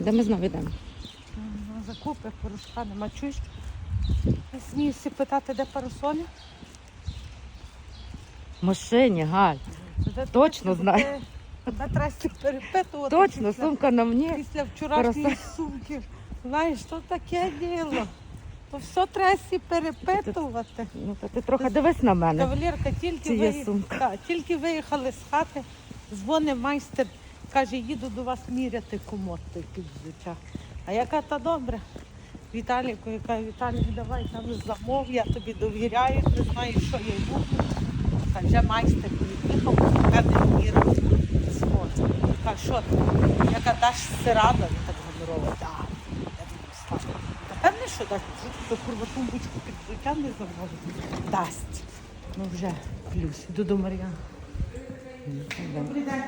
Де ми знову йдемо? На закупи порошка нема. Чуєш? Не смієшся питати, де парасоля? В машині, Галь. Де Точно знаю. Тебе треба перепитувати. Точно, після- сумка на мені. Після вчорашньої сумки. Знаєш, що таке діло? То все треба всі перепитувати. Ну, та ти трохи дивись на мене. Кавалерка тільки, є виї- сумка. Так, тільки виїхали з хати, дзвонить майстер, каже, їду до вас міряти комод під взуття. А яка та добре? Віталіку, яка Віталік, давай там замов, я тобі довіряю, ти знаєш, що я йду. Та вже майстер приїхав, певне мірив згод. Каже, що? Яка даш сирада, він так гонорова. Так, я думаю, слава. Та Певне, що дасть, то курва тумбочку під взуття не замовить. Дасть. Ну вже плюс. Іду до Мар'яни. Добрий день.